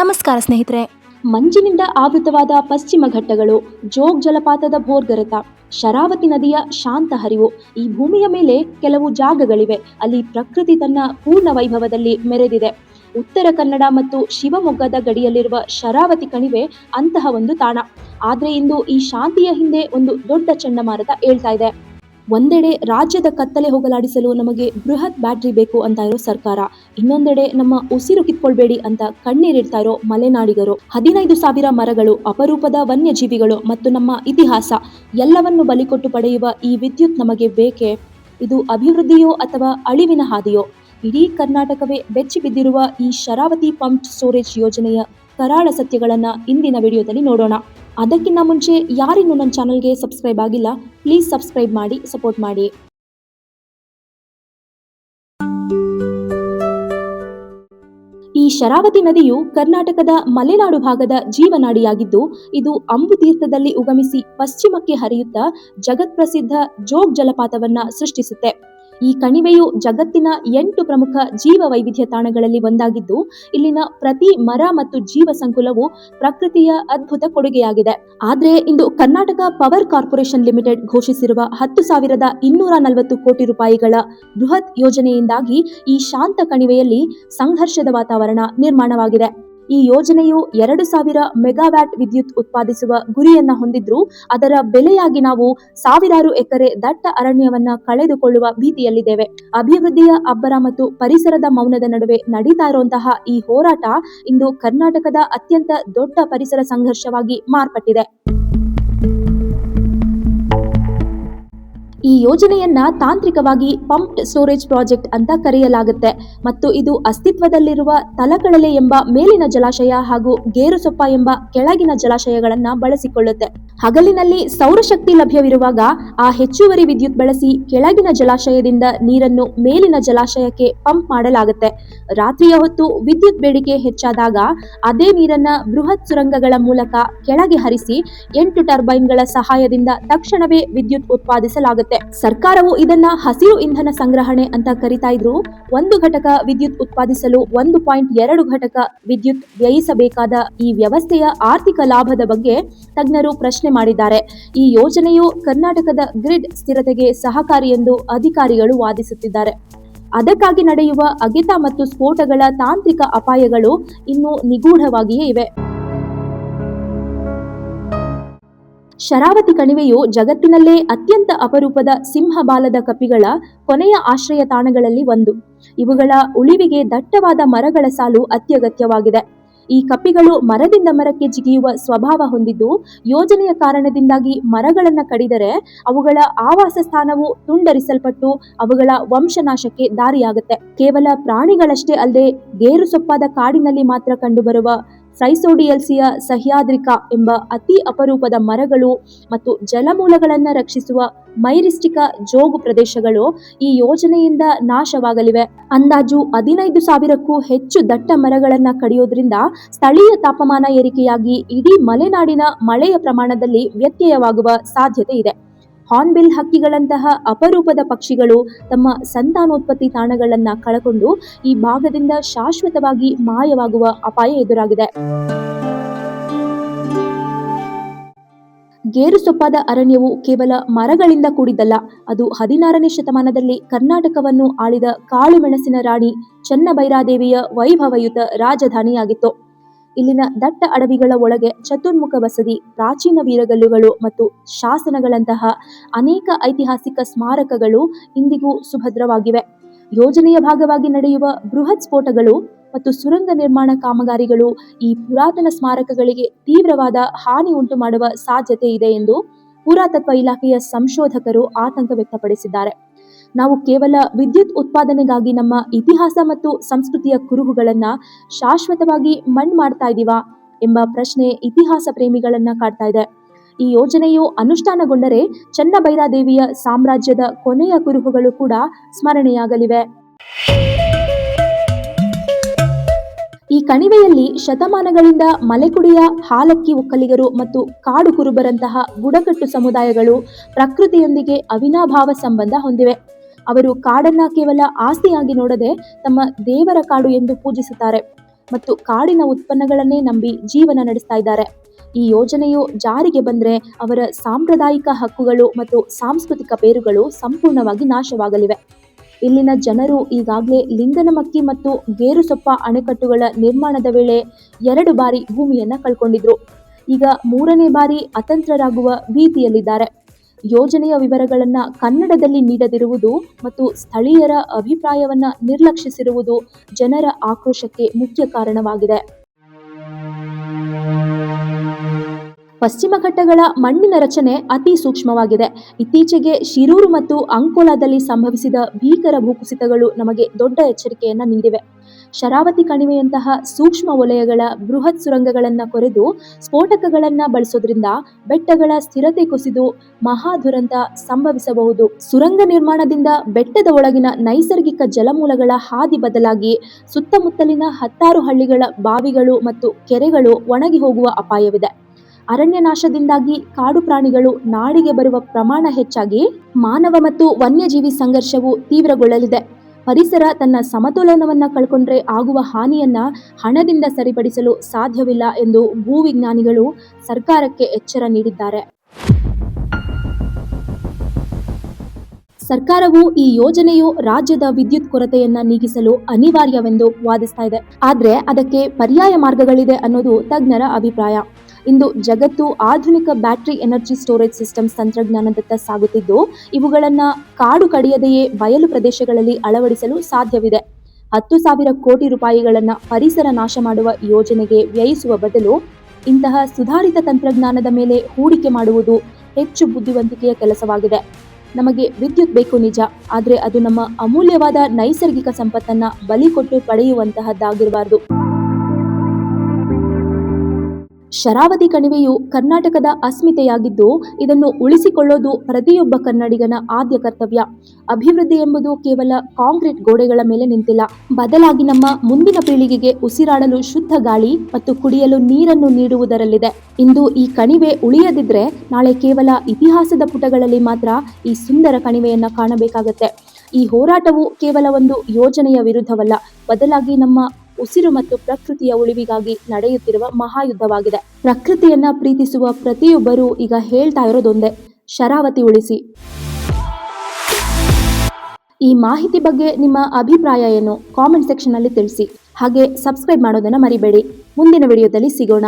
ನಮಸ್ಕಾರ ಸ್ನೇಹಿತರೆ. ಮಂಜಿನಿಂದ ಆವೃತವಾದ ಪಶ್ಚಿಮ ಘಟ್ಟಗಳು ಜೋಗ್ ಜಲಪಾತದ ಭೋರ್ಗರತ, ಶರಾವತಿ ನದಿಯ ಶಾಂತ ಹರಿವು ಈ ಭೂಮಿಯ ಮೇಲೆ ಕೆಲವು ಜಾಗಗಳಿವೆ. ಅಲ್ಲಿ ಪ್ರಕೃತಿ ತನ್ನ ಪೂರ್ಣ ವೈಭವದಲ್ಲಿ ಮೆರೆದಿದೆ. ಉತ್ತರ ಕನ್ನಡ ಮತ್ತು ಶಿವಮೊಗ್ಗದ ಗಡಿಯಲ್ಲಿರುವ ಶರಾವತಿ ಕಣಿವೆ ಅಂತಹ ಒಂದು ತಾಣ. ಆದ್ರೆ ಇಂದು ಈ ಶಾಂತಿಯ ಹಿಂದೆ ಒಂದು ದೊಡ್ಡ ಚಂಡಮಾರುತ ಏಳ್ತಾ ಇದೆ. ಒಂದೆಡೆ ರಾಜ್ಯದ ಕತ್ತಲೆ ಹೋಗಲಾಡಿಸಲು ನಮಗೆ ಬೃಹತ್ ಬ್ಯಾಟ್ರಿ ಬೇಕು ಅಂತ ಇರೋ ಸರ್ಕಾರ, ಇನ್ನೊಂದೆಡೆ ನಮ್ಮ ಉಸಿರು ಕಿತ್ಕೊಳ್ಬೇಡಿ ಅಂತ ಕಣ್ಣೀರಿಡ್ತಾ ಇರೋ ಮಲೆನಾಡಿಗರು. ಹದಿನೈದು ಸಾವಿರ ಮರಗಳು, ಅಪರೂಪದ ವನ್ಯಜೀವಿಗಳು ಮತ್ತು ನಮ್ಮ ಇತಿಹಾಸ ಎಲ್ಲವನ್ನು ಬಲಿಕೊಟ್ಟು ಪಡೆಯುವ ಈ ವಿದ್ಯುತ್ ನಮಗೆ ಬೇಕೇ? ಇದು ಅಭಿವೃದ್ಧಿಯೋ ಅಥವಾ ಅಳಿವಿನ ಹಾದಿಯೋ? ಇಡೀ ಕರ್ನಾಟಕವೇ ಬೆಚ್ಚಿ ಬಿದ್ದಿರುವ ಈ ಶರಾವತಿ ಪಂಪ್ ಸ್ಟೋರೇಜ್ ಯೋಜನೆಯ ಕರಾಳ ಸತ್ಯಗಳನ್ನು ಇಂದಿನ ವಿಡಿಯೋದಲ್ಲಿ ನೋಡೋಣ. ಅದಕ್ಕಿಂತ ಮುಂಚೆ ಯಾರಿನ್ನೂ ನನ್ನ ಚಾನಲ್ಗೆ ಸಬ್ಸ್ಕ್ರೈಬ್ ಆಗಿಲ್ಲ, ಪ್ಲೀಸ್ ಸಬ್ಸ್ಕ್ರೈಬ್ ಮಾಡಿ, ಸಪೋರ್ಟ್ ಮಾಡಿ. ಈ ಶರಾವತಿ ನದಿಯು ಕರ್ನಾಟಕದ ಮಲೆನಾಡು ಭಾಗದ ಜೀವನಾಡಿಯಾಗಿದ್ದು, ಇದು ಅಂಬುತೀರ್ಥದಲ್ಲಿ ಉಗಮಿಸಿ ಪಶ್ಚಿಮಕ್ಕೆ ಹರಿಯುತ್ತಾ ಜಗತ್ಪ್ರಸಿದ್ಧ ಜೋಗ್ ಜಲಪಾತವನ್ನ ಸೃಷ್ಟಿಸುತ್ತೆ. ಈ ಕಣಿವೆಯು ಜಗತ್ತಿನ ಎಂಟು ಪ್ರಮುಖ ಜೀವ ವೈವಿಧ್ಯ ತಾಣಗಳಲ್ಲಿ ಒಂದಾಗಿದ್ದು, ಇಲ್ಲಿನ ಪ್ರತಿ ಮರ ಮತ್ತು ಜೀವ ಸಂಕುಲವು ಪ್ರಕೃತಿಯ ಅದ್ಭುತ ಕೊಡುಗೆಯಾಗಿದೆ. ಆದರೆ ಇಂದು ಕರ್ನಾಟಕ ಪವರ್ ಕಾರ್ಪೊರೇಷನ್ ಲಿಮಿಟೆಡ್ ಘೋಷಿಸಿರುವ ಹತ್ತು ಸಾವಿರದ ಇನ್ನೂರ ನಲವತ್ತು ಕೋಟಿ ರೂಪಾಯಿಗಳ ಬೃಹತ್ ಯೋಜನೆಯಿಂದಾಗಿ ಈ ಶಾಂತ ಕಣಿವೆಯಲ್ಲಿ ಸಂಘರ್ಷದ ವಾತಾವರಣ ನಿರ್ಮಾಣವಾಗಿದೆ. ಈ ಯೋಜನೆಯು ಎರಡು ಸಾವಿರ ಮೆಗಾವ್ಯಾಟ್ ವಿದ್ಯುತ್ ಉತ್ಪಾದಿಸುವ ಗುರಿಯನ್ನ ಹೊಂದಿದ್ರು ಅದರ ಬೆಲೆಯಾಗಿ ನಾವು ಸಾವಿರಾರು ಎಕರೆ ದಟ್ಟ ಅರಣ್ಯವನ್ನ ಕಳೆದುಕೊಳ್ಳುವ ಭೀತಿಯಲ್ಲಿದ್ದೇವೆ. ಅಭಿವೃದ್ಧಿಯ ಅಬ್ಬರ ಮತ್ತು ಪರಿಸರದ ಮೌನದ ನಡುವೆ ನಡೀತಾ ಇರುವಂತಹ ಈ ಹೋರಾಟ ಇಂದು ಕರ್ನಾಟಕದ ಅತ್ಯಂತ ದೊಡ್ಡ ಪರಿಸರ ಸಂಘರ್ಷವಾಗಿ ಮಾರ್ಪಟ್ಟಿದೆ. ಈ ಯೋಜನೆಯನ್ನ ತಾಂತ್ರಿಕವಾಗಿ ಪಂಪ್ಡ್ ಸ್ಟೋರೇಜ್ ಪ್ರಾಜೆಕ್ಟ್ ಅಂತ ಕರೆಯಲಾಗುತ್ತೆ. ಮತ್ತು ಇದು ಅಸ್ತಿತ್ವದಲ್ಲಿರುವ ತಲಕಡಲೆ ಎಂಬ ಮೇಲಿನ ಜಲಾಶಯ ಹಾಗೂ ಗೇರುಸೊಪ್ಪ ಎಂಬ ಕೆಳಗಿನ ಜಲಾಶಯಗಳನ್ನ ಬಳಸಿಕೊಳ್ಳುತ್ತೆ. ಹಗಲಿನಲ್ಲಿ ಸೌರಶಕ್ತಿ ಲಭ್ಯವಿರುವಾಗ ಆ ಹೆಚ್ಚುವರಿ ವಿದ್ಯುತ್ ಬಳಸಿ ಕೆಳಗಿನ ಜಲಾಶಯದಿಂದ ನೀರನ್ನು ಮೇಲಿನ ಜಲಾಶಯಕ್ಕೆ ಪಂಪ್ ಮಾಡಲಾಗುತ್ತೆ. ರಾತ್ರಿಯ ಹೊತ್ತು ವಿದ್ಯುತ್ ಬೇಡಿಕೆ ಹೆಚ್ಚಾದಾಗ ಅದೇ ನೀರನ್ನ ಬೃಹತ್ ಸುರಂಗಗಳ ಮೂಲಕ ಕೆಳಗೆ ಹರಿಸಿ ಎಂಟು ಟರ್ಬೈನ್ಗಳ ಸಹಾಯದಿಂದ ತಕ್ಷಣವೇ ವಿದ್ಯುತ್ ಉತ್ಪಾದಿಸಲಾಗುತ್ತೆ. ಸರ್ಕಾರವು ಇದನ್ನ ಹಸಿರು ಇಂಧನ ಸಂಗ್ರಹಣೆ ಅಂತ ಕರಿತಾ ಇದ್ರು. ಒಂದು ಘಟಕ ವಿದ್ಯುತ್ ಉತ್ಪಾದಿಸಲು ಒಂದು ಪಾಯಿಂಟ್ ಎರಡು ಘಟಕ ವಿದ್ಯುತ್ ವ್ಯಯಿಸಬೇಕಾದ ಈ ವ್ಯವಸ್ಥೆಯ ಆರ್ಥಿಕ ಲಾಭದ ಬಗ್ಗೆ ತಜ್ಞರು ಪ್ರಶ್ನೆ ಮಾಡಿದ್ದಾರೆ. ಈ ಯೋಜನೆಯು ಕರ್ನಾಟಕದ ಗ್ರಿಡ್ ಸ್ಥಿರತೆಗೆ ಸಹಕಾರಿ ಎಂದು ಅಧಿಕಾರಿಗಳು ವಾದಿಸುತ್ತಿದ್ದಾರೆ. ಅದಕ್ಕಾಗಿ ನಡೆಯುವ ಅಗಿತ ಮತ್ತು ಸ್ಫೋಟಗಳ ತಾಂತ್ರಿಕ ಅಪಾಯಗಳು ಇನ್ನೂ ನಿಗೂಢವಾಗಿಯೇ ಇವೆ. ಶರಾವತಿ ಕಣಿವೆಯು ಜಗತ್ತಿನಲ್ಲೇ ಅತ್ಯಂತ ಅಪರೂಪದ ಸಿಂಹಬಾಲದ ಕಪಿಗಳ ಕೊನೆಯ ಆಶ್ರಯ ತಾಣಗಳಲ್ಲಿ ಒಂದು. ಇವುಗಳ ಉಳಿವಿಗೆ ದಟ್ಟವಾದ ಮರಗಳ ಸಾಲು ಅತ್ಯಗತ್ಯವಾಗಿದೆ. ಈ ಕಪಿಗಳು ಮರದಿಂದ ಮರಕ್ಕೆ ಜಿಗಿಯುವ ಸ್ವಭಾವ ಹೊಂದಿದ್ದು, ಯೋಜನೆಯ ಕಾರಣದಿಂದಾಗಿ ಮರಗಳನ್ನು ಕಡಿದರೆ ಅವುಗಳ ಆವಾಸ ಸ್ಥಾನವು ತುಂಡರಿಸಲ್ಪಟ್ಟು ಅವುಗಳ ವಂಶನಾಶಕ್ಕೆ ದಾರಿಯಾಗುತ್ತೆ. ಕೇವಲ ಪ್ರಾಣಿಗಳಷ್ಟೇ ಅಲ್ಲದೆ, ಗೇರು ಸೊಪ್ಪಾದ ಕಾಡಿನಲ್ಲಿ ಮಾತ್ರ ಕಂಡುಬರುವ ಫ್ರೈಸೋಡಿಯಲ್ಸಿಯ ಸಹ್ಯಾದ್ರಿಕಾ ಎಂಬ ಅತಿ ಅಪರೂಪದ ಮರಗಳು ಮತ್ತು ಜಲಮೂಲಗಳನ್ನು ರಕ್ಷಿಸುವ ಮೈರಿಸ್ಟಿಕ ಜೋಗು ಪ್ರದೇಶಗಳು ಈ ಯೋಜನೆಯಿಂದ ನಾಶವಾಗಲಿವೆ. ಅಂದಾಜು ಹದಿನೈದು ಸಾವಿರಕ್ಕೂ ಹೆಚ್ಚು ದಟ್ಟ ಮರಗಳನ್ನು ಕಡಿಯೋದ್ರಿಂದ ಸ್ಥಳೀಯ ತಾಪಮಾನ ಏರಿಕೆಯಾಗಿ ಇಡೀ ಮಲೆನಾಡಿನ ಮಳೆಯ ಪ್ರಮಾಣದಲ್ಲಿ ವ್ಯತ್ಯಯವಾಗುವ ಸಾಧ್ಯತೆ ಇದೆ. ಹಾರ್ನ್ಬಿಲ್ ಹಕ್ಕಿಗಳಂತಹ ಅಪರೂಪದ ಪಕ್ಷಿಗಳು ತಮ್ಮ ಸಂತಾನೋತ್ಪತ್ತಿ ತಾಣಗಳನ್ನು ಕಳಕೊಂಡು ಈ ಭಾಗದಿಂದ ಶಾಶ್ವತವಾಗಿ ಮಾಯವಾಗುವ ಅಪಾಯ ಎದುರಾಗಿದೆ. ಗೇರುಸೊಪ್ಪಾದ ಅರಣ್ಯವು ಕೇವಲ ಮರಗಳಿಂದ ಕೂಡಿದ್ದಲ್ಲ, ಅದು ಹದಿನಾರನೇ ಶತಮಾನದಲ್ಲಿ ಕರ್ನಾಟಕವನ್ನು ಆಳಿದ ಕಾಳುಮೆಣಸಿನ ರಾಣಿ ಚನ್ನಭೈರಾದೇವಿಯ ವೈಭವಯುತ ರಾಜಧಾನಿಯಾಗಿತ್ತು. ಇಲ್ಲಿನ ದಟ್ಟ ಅಡವಿಗಳ ಒಳಗೆ ಚತುರ್ಮುಖ ಬಸದಿ ಪ್ರಾಚೀನ ವೀರಗಲ್ಲುಗಳು ಮತ್ತು ಶಾಸನಗಳಂತಹ ಅನೇಕ ಐತಿಹಾಸಿಕ ಸ್ಮಾರಕಗಳು ಇಂದಿಗೂ ಸುಭದ್ರವಾಗಿವೆ. ಯೋಜನೆಯ ಭಾಗವಾಗಿ ನಡೆಯುವ ಬೃಹತ್ ಸ್ಫೋಟಗಳು ಮತ್ತು ಸುರಂಗ ನಿರ್ಮಾಣ ಕಾಮಗಾರಿಗಳು ಈ ಪುರಾತನ ಸ್ಮಾರಕಗಳಿಗೆ ತೀವ್ರವಾದ ಹಾನಿ ಉಂಟು ಮಾಡುವ ಸಾಧ್ಯತೆ ಇದೆ ಎಂದು ಪುರಾತತ್ವ ಇಲಾಖೆಯ ಸಂಶೋಧಕರು ಆತಂಕ ವ್ಯಕ್ತಪಡಿಸಿದ್ದಾರೆ. ನಾವು ಕೇವಲ ವಿದ್ಯುತ್ ಉತ್ಪಾದನೆಗಾಗಿ ನಮ್ಮ ಇತಿಹಾಸ ಮತ್ತು ಸಂಸ್ಕೃತಿಯ ಕುರುಹುಗಳನ್ನ ಶಾಶ್ವತವಾಗಿ ಮಣ್ಣು ಮಾಡ್ತಾ ಇದೀವಾ ಎಂಬ ಪ್ರಶ್ನೆ ಇತಿಹಾಸ ಪ್ರೇಮಿಗಳನ್ನ ಕಾಡ್ತಾ ಇದೆ. ಈ ಯೋಜನೆಯು ಅನುಷ್ಠಾನಗೊಂಡರೆ ಚನ್ನಭೈರಾದೇವಿಯ ಸಾಮ್ರಾಜ್ಯದ ಕೊನೆಯ ಕುರುಹುಗಳು ಕೂಡ ಸ್ಮರಣೆಯಾಗಲಿವೆ. ಈ ಕಣಿವೆಯಲ್ಲಿ ಶತಮಾನಗಳಿಂದ ಮಲೆಕುಡಿಯ ಹಾಲಕ್ಕಿ ಒಕ್ಕಲಿಗರು ಮತ್ತು ಕಾಡು ಕುರುಬರಂತಹ ಬುಡಕಟ್ಟು ಸಮುದಾಯಗಳು ಪ್ರಕೃತಿಯೊಂದಿಗೆ ಅವಿನಾಭಾವ ಸಂಬಂಧ ಹೊಂದಿವೆ. ಅವರು ಕಾಡನ್ನ ಕೇವಲ ಆಸ್ತಿಯಾಗಿ ನೋಡದೆ ತಮ್ಮ ದೇವರ ಕಾಡು ಎಂದು ಪೂಜಿಸುತ್ತಾರೆ ಮತ್ತು ಕಾಡಿನ ಉತ್ಪನ್ನಗಳನ್ನೇ ನಂಬಿ ಜೀವನ ನಡೆಸ್ತಾ ಇದ್ದಾರೆ. ಈ ಯೋಜನೆಯು ಜಾರಿಗೆ ಬಂದರೆ ಅವರ ಸಾಂಪ್ರದಾಯಿಕ ಹಕ್ಕುಗಳು ಮತ್ತು ಸಾಂಸ್ಕೃತಿಕ ಬೇರುಗಳು ಸಂಪೂರ್ಣವಾಗಿ ನಾಶವಾಗಲಿವೆ. ಇಲ್ಲಿನ ಜನರು ಈಗಾಗಲೇ ಲಿಂಗನಮಕ್ಕಿ ಮತ್ತು ಗೇರುಸೊಪ್ಪ ಅಣೆಕಟ್ಟುಗಳ ನಿರ್ಮಾಣದ ವೇಳೆ ಎರಡು ಬಾರಿ ಭೂಮಿಯನ್ನು ಕಳ್ಕೊಂಡಿದ್ರು. ಈಗ ಮೂರನೇ ಬಾರಿ ಅತಂತ್ರರಾಗುವ ಭೀತಿಯಲ್ಲಿದ್ದಾರೆ. ಯೋಜನೆಯ ವಿವರಗಳನ್ನು ಕನ್ನಡದಲ್ಲಿ ನೀಡದಿರುವುದು ಮತ್ತು ಸ್ಥಳೀಯರ ಅಭಿಪ್ರಾಯವನ್ನು ನಿರ್ಲಕ್ಷಿಸಿರುವುದು ಜನರ ಆಕ್ರೋಶಕ್ಕೆ ಮುಖ್ಯ ಕಾರಣವಾಗಿದೆ. ಪಶ್ಚಿಮ ಘಟ್ಟಗಳ ಮಣ್ಣಿನ ರಚನೆ ಅತಿ ಸೂಕ್ಷ್ಮವಾಗಿದೆ. ಇತ್ತೀಚೆಗೆ ಶಿರೂರು ಮತ್ತು ಅಂಕೋಲಾದಲ್ಲಿ ಸಂಭವಿಸಿದ ಭೀಕರ ಭೂಕುಸಿತಗಳು ನಮಗೆ ದೊಡ್ಡ ಎಚ್ಚರಿಕೆಯನ್ನ ನೀಡಿವೆ. ಶರಾವತಿ ಕಣಿವೆಯಂತಹ ಸೂಕ್ಷ್ಮ ವಲಯಗಳ ಬೃಹತ್ ಸುರಂಗಗಳನ್ನ ಕೊರೆದು ಸ್ಫೋಟಕಗಳನ್ನ ಬಳಸೋದ್ರಿಂದ ಬೆಟ್ಟಗಳ ಸ್ಥಿರತೆ ಕುಸಿದು ಮಹಾ ದುರಂತ ಸಂಭವಿಸಬಹುದು. ಸುರಂಗ ನಿರ್ಮಾಣದಿಂದ ಬೆಟ್ಟದ ಒಳಗಿನ ನೈಸರ್ಗಿಕ ಜಲಮೂಲಗಳ ಹಾದಿ ಬದಲಾಗಿ ಸುತ್ತಮುತ್ತಲಿನ ಹತ್ತಾರು ಹಳ್ಳಿಗಳ ಬಾವಿಗಳು ಮತ್ತು ಕೆರೆಗಳು ಒಣಗಿ ಹೋಗುವ ಅಪಾಯವಿದೆ. ಅರಣ್ಯ ನಾಶದಿಂದಾಗಿ ಕಾಡು ಪ್ರಾಣಿಗಳು ನಾಡಿಗೆ ಬರುವ ಪ್ರಮಾಣ ಹೆಚ್ಚಾಗಿ ಮಾನವ ಮತ್ತು ವನ್ಯಜೀವಿ ಸಂಘರ್ಷವು ತೀವ್ರಗೊಳ್ಳಲಿದೆ. ಪರಿಸರ ತನ್ನ ಸಮತೋಲನವನ್ನ ಕಳ್ಕೊಂಡ್ರೆ ಆಗುವ ಹಾನಿಯನ್ನ ಹಣದಿಂದ ಸರಿಪಡಿಸಲು ಸಾಧ್ಯವಿಲ್ಲ ಎಂದು ಭೂವಿಜ್ಞಾನಿಗಳು ಸರ್ಕಾರಕ್ಕೆ ಎಚ್ಚರ ನೀಡಿದ್ದಾರೆ. ಸರ್ಕಾರವು ಈ ಯೋಜನೆಯು ರಾಜ್ಯದ ವಿದ್ಯುತ್ ಕೊರತೆಯನ್ನ ನೀಗಿಸಲು ಅನಿವಾರ್ಯವೆಂದು ವಾದಿಸ್ತಾ ಇದೆ. ಆದ್ರೆ ಅದಕ್ಕೆ ಪರ್ಯಾಯ ಮಾರ್ಗಗಳಿದೆ ಅನ್ನೋದು ತಜ್ಞರ ಅಭಿಪ್ರಾಯ. ಇಂದು ಜಗತ್ತು ಆಧುನಿಕ ಬ್ಯಾಟರಿ ಎನರ್ಜಿ ಸ್ಟೋರೇಜ್ ಸಿಸ್ಟಮ್ಸ್ ತಂತ್ರಜ್ಞಾನದತ್ತ ಸಾಗುತ್ತಿದ್ದು, ಇವುಗಳನ್ನ ಕಾಡು ಕಡಿಯದೆಯೇ ಬಯಲು ಪ್ರದೇಶಗಳಲ್ಲಿ ಅಳವಡಿಸಲು ಸಾಧ್ಯವಿದೆ. ಹತ್ತು ಸಾವಿರ ಕೋಟಿ ರೂಪಾಯಿಗಳನ್ನ ಪರಿಸರ ನಾಶ ಮಾಡುವ ಯೋಜನೆಗೆ ವ್ಯಯಿಸುವ ಬದಲು ಇಂತಹ ಸುಧಾರಿತ ತಂತ್ರಜ್ಞಾನದ ಮೇಲೆ ಹೂಡಿಕೆ ಮಾಡುವುದು ಹೆಚ್ಚು ಬುದ್ಧಿವಂತಿಕೆಯ ಕೆಲಸವಾಗಿದೆ. ನಮಗೆ ವಿದ್ಯುತ್ ಬೇಕು ನಿಜ, ಆದರೆ ಅದು ನಮ್ಮ ಅಮೂಲ್ಯವಾದ ನೈಸರ್ಗಿಕ ಸಂಪತ್ತನ್ನ ಬಲಿ ಕೊಟ್ಟು ಪಡೆಯುವಂತಹದ್ದಾಗಿರಬಾರದು. ಶರಾವತಿ ಕಣಿವೆಯು ಕರ್ನಾಟಕದ ಅಸ್ಮಿತೆಯಾಗಿದ್ದು, ಇದನ್ನು ಉಳಿಸಿಕೊಳ್ಳೋದು ಪ್ರತಿಯೊಬ್ಬ ಕನ್ನಡಿಗನ ಆದ್ಯ ಕರ್ತವ್ಯ. ಅಭಿವೃದ್ಧಿ ಎಂಬುದು ಕೇವಲ ಕಾಂಕ್ರೀಟ್ ಗೋಡೆಗಳ ಮೇಲೆ ನಿಂತಿಲ್ಲ. ಬದಲಾಗಿ ನಮ್ಮ ಮುಂದಿನ ಪೀಳಿಗೆಗೆ ಉಸಿರಾಡಲು ಶುದ್ಧ ಗಾಳಿ ಮತ್ತು ಕುಡಿಯಲು ನೀರನ್ನು ನೀಡುವುದರಲ್ಲಿದೆ. ಇಂದು ಈ ಕಣಿವೆ ಉಳಿಯದಿದ್ರೆ ನಾಳೆ ಕೇವಲ ಇತಿಹಾಸದ ಪುಟಗಳಲ್ಲಿ ಮಾತ್ರ ಈ ಸುಂದರ ಕಣಿವೆಯನ್ನು ಕಾಣಬೇಕಾಗತ್ತೆ. ಈ ಹೋರಾಟವು ಕೇವಲ ಒಂದು ಯೋಜನೆಯ ವಿರುದ್ಧವಲ್ಲ, ಬದಲಾಗಿ ನಮ್ಮ ಉಸಿರು ಮತ್ತು ಪ್ರಕೃತಿಯ ಉಳಿವಿಗಾಗಿ ನಡೆಯುತ್ತಿರುವ ಮಹಾಯುದ್ಧವಾಗಿದೆ. ಪ್ರಕೃತಿಯನ್ನ ಪ್ರೀತಿಸುವ ಪ್ರತಿಯೊಬ್ಬರೂ ಈಗ ಹೇಳ್ತಾ ಇರೋದೊಂದೇ, ಶರಾವತಿ ಉಳಿಸಿ. ಈ ಮಾಹಿತಿ ಬಗ್ಗೆ ನಿಮ್ಮ ಅಭಿಪ್ರಾಯ ಏನು? ಕಾಮೆಂಟ್ ಸೆಕ್ಷನ್ ಅಲ್ಲಿ ತಿಳಿಸಿ. ಹಾಗೆ ಸಬ್ಸ್ಕ್ರೈಬ್ ಮಾಡೋದನ್ನ ಮರಿಬೇಡಿ. ಮುಂದಿನ ವಿಡಿಯೋದಲ್ಲಿ ಸಿಗೋಣ.